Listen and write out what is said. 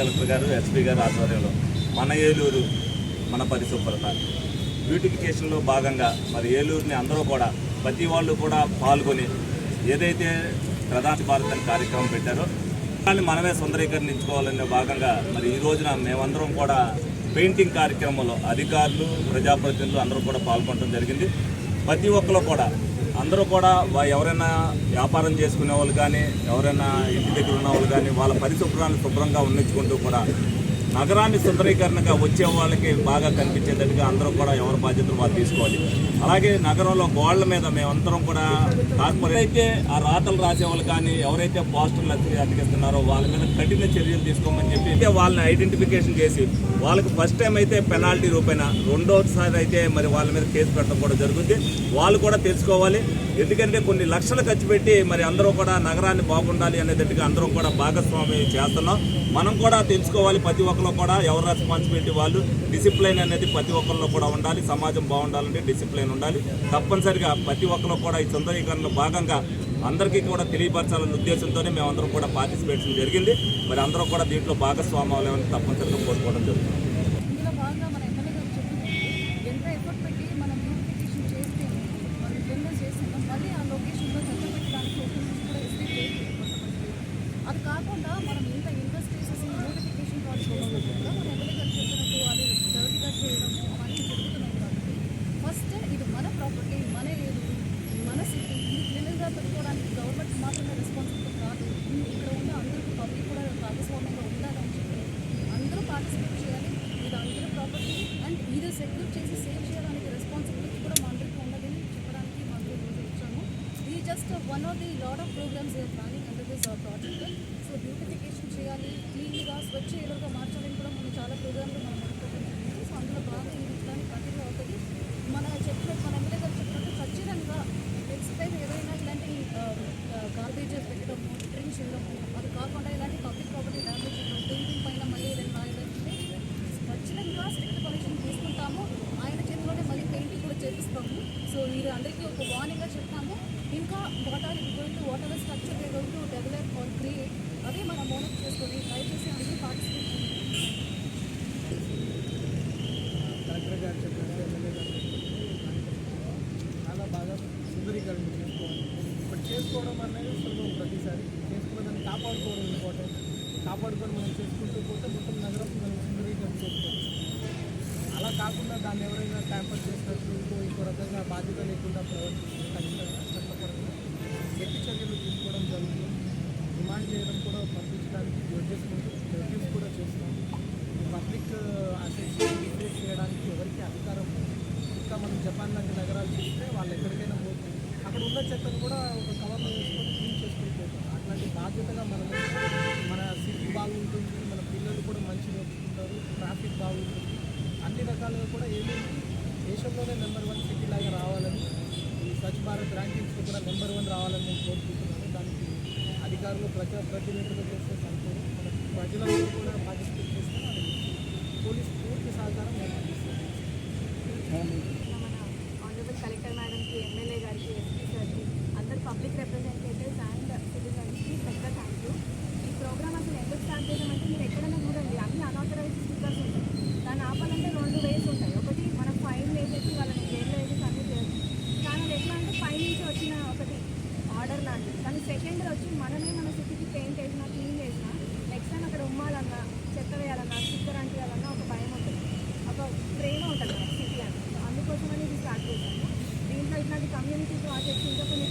Collector గారు SP గారు ఆధ్వర్యంలో మన ఏలూరు మన పరిశుభ్రత బ్యూటిఫికేషన్లో భాగంగా మరి ఏలూరుని అందరూ కూడా ప్రతి వాళ్ళు కూడా పాల్గొని ఏదైతే ప్రధాన భారత కార్యక్రమం పెట్టారో దాన్ని మనమే సుందరీకరించుకోవాలనే భాగంగా మరి ఈ రోజున మేమందరం కూడా పెయింటింగ్ కార్యక్రమంలో అధికారులు ప్రజాప్రతినిధులు అందరూ కూడా పాల్గొనడం జరిగింది. ప్రతి ఒక్కరు కూడా అందరూ కూడా ఎవరైనా వ్యాపారం చేసుకునే వాళ్ళు కానీ ఎవరైనా ఇంటి దగ్గర ఉన్న వాళ్ళు కానీ వాళ్ళ పరిశుభ్రాన్ని శుభ్రంగా ఉన్నించుకుంటూ కూడా నగరాన్ని సుందరీకరణగా వచ్చే వాళ్ళకి బాగా కనిపించేటట్టుగా అందరూ కూడా ఎవరి బాధ్యతలు వాళ్ళు తీసుకోవాలి. అలాగే నగరంలో గోడల మీద మేమందరం కూడా కార్పొరేట్ ఆ రాతలు రాసేవాళ్ళు కానీ ఎవరైతే పోస్టర్లు అతికిస్తున్నారో వాళ్ళ మీద కఠిన చర్యలు తీసుకోమని చెప్పి అయితే వాళ్ళని ఐడెంటిఫికేషన్ చేసి వాళ్ళకి ఫస్ట్ టైం అయితే పెనాల్టీ రూపాయన రెండోసారి అయితే మరి వాళ్ళ మీద కేసు పెట్టడం కూడా జరుగుతుంది వాళ్ళు కూడా తెలుసుకోవాలి. ఎందుకంటే కొన్ని లక్షలు ఖర్చు పెట్టి మరి అందరూ కూడా నగరాన్ని బాగుండాలి అనేటట్టుగా అందరం కూడా భాగస్వామి చేస్తున్నాం. మనం కూడా తెలుసుకోవాలి ప్రతి ఒక్క ఒక్కరు కూడా ఎవరు రెస్పాన్సిబిలిటీ వాళ్ళు డిసిప్లైన్ అనేది ప్రతి ఒక్కరిలో కూడా ఉండాలి సమాజం బాగుండాలంటే డిసిప్లైన్ ఉండాలి. తప్పనిసరిగా ప్రతి ఒక్కరు కూడా ఈ సుందరీకరణలో భాగంగా అందరికీ కూడా తెలియపరచాలనే ఉద్దేశంతోనే మేమందరం కూడా పార్టిసిపేషన్ జరిగింది. మరి అందరూ కూడా దీంట్లో భాగస్వామ్యం అవ్వాలని తప్పనిసరిగా కోరుకోవడం జరుగుతుంది. ఎంత ఎఫర్ట్ పెట్టి మనం బ్యూటిఫికేషన్ చేస్తే మనం మళ్ళీ ఆ లొకేషన్లో చెత్త పెట్టడానికి లొకేషన్స్ కూడా ఇస్తే అది కాకుండా మనం ఇంత ఇన్వెస్ట్ చేసేసి బ్యూటిఫికేషన్ ప్రాజెక్ట్ చేసినప్పుడు కూడా మన ఎమ్మెల్యే గారు చెప్పినట్టు అది డర్టీగా చేయడం అవన్నీ జరుగుతున్నాయి కాబట్టి ఫస్ట్ ఇది మన ప్రాపర్టీ మన ఏదు మన సిటీ ఇది క్లీన్గా పెట్టుకోవడానికి గవర్నమెంట్ మాత్రమే రెస్పాన్సిబుల్ కాదు ఇక్కడ ఉన్న అందరికీ పబ్లిక్ కూడా భాగస్వామ్యంగా ఉండాలని చెప్పి అందరూ పార్టిసిపేట్ చేయాలి. ఇది అందరూ ప్రాపర్టీ అండ్ ఇది సెక్యూర్ చేసి సేవ్ చేయడానికి రెస్పాన్సిబిలిటీ కూడా మా అందరికీ ఉండదని చెప్పడానికి మాకు ఈరోజు వచ్చాము. ఇది just one of the lot of programmes year planning under this project so beautification చేయాలి క్లీన్గా స్వచ్ఛ ఏలుగా మార్చాలని కూడా మనం చాలా ప్రోగ్రామ్లు మనం అనుకుంటున్నాం సో అందులో బాగా ఇది దాన్ని కంటిన్యూ అవుతుంది మన ఎమ్మెల్యే గారు చెప్పినట్టు ఖచ్చితంగా నెక్స్ట్ టైం ఏదైనా ఇలాంటి గార్బేజెస్ పెట్టడము డ్రింక్స్ చేయడము అది కాకుండా ఇలాంటి పబ్లిక్ ప్రాపర్టీ డ్యామేజ్ చేయడం పెయింటింగ్ పైన మళ్ళీ ఏదైనా రాయదంటే ఖచ్చితంగా స్ట్రిక్ట్ కలెక్షన్ తీసుకుంటాము ఆయన చేతిలోనే మళ్ళీ పెయింటింగ్ కూడా చేపిస్తాము సో మీరు అందరికీ ఒక వార్నింగ్గా చెప్తాము ఇంకా what are going to whatever structure they going to develop or create అదే మనం మోనప్ చేసుకొని దయచేసి అందరూ పార్టిసిపేట్ కలెక్టర్ గారు చెప్పినట్టు ఎమ్మెల్యే గారు చాలా బాగా సుందరీకరణ చేసుకోవాలి ఇప్పుడు చేసుకోవడం అనేది సులభం ప్రతిసారి చేసుకున్న దాన్ని కాపాడుకోవడం ఇంపార్టెంట్ కాపాడుకొని మనం చేసుకుంటూ పోతే మొత్తం నగరం మనం సుందరీకరణ చేసుకోవచ్చు అలా కాకుండా దాన్ని ఎవరైనా ట్యాంపర్ చేసినట్టు ఇంకో ఇంకో రకంగా బాధ్యత లేకుండా ప్రవర్తిస్తే గట్టి చర్యలు తీసుకోవడం జరుగుతుంది. డిమాండ్ చేయడం కూడా పంపించడానికి చేసుకుంటూ రివ్యూస్ కూడా చేస్తాం పబ్లిక్ uh, అసెట్స్ రీప్లేస్ చేయడానికి ఎవరికి అధికారం ఇంకా మనం జపాన్ లాంటి నగరాలు చూస్తే వాళ్ళు ఎక్కడికైనా పోతుంది అక్కడ ఉన్న చెత్తను కూడా ఒక కవర్లో వేసుకొని క్లీన్ చేసుకొని పోతాం అట్లాంటి బాధ్యతగా మనం మన సిటీ బాగుంటుంది మన పిల్లలు కూడా మంచి నేర్చుకుంటారు ట్రాఫిక్ బాగుంటుంది. అన్ని రకాలుగా కూడా ఏమేమి దేశంలోనే నెంబర్ వన్ సిటీ లాగా రావాలని స్వచ్ఛ భారత్ ర్యాంకింగ్స్లో కూడా నెంబర్ వన్ రావాలని నేను కోరుకుంటున్నాను. దానికి అధికారులు ప్రజా ప్రతినిధులు చేస్తే సంతోషం ప్రజలందరూ కూడా పార్టిసిపేట్ చేస్తే పోలీస్ పూర్తి సహకారం నేను అందిస్తాను ఇట్లాంటి కమ్యూనిటీ ప్రాజెక్ట్స్ ఇంకా కొన్ని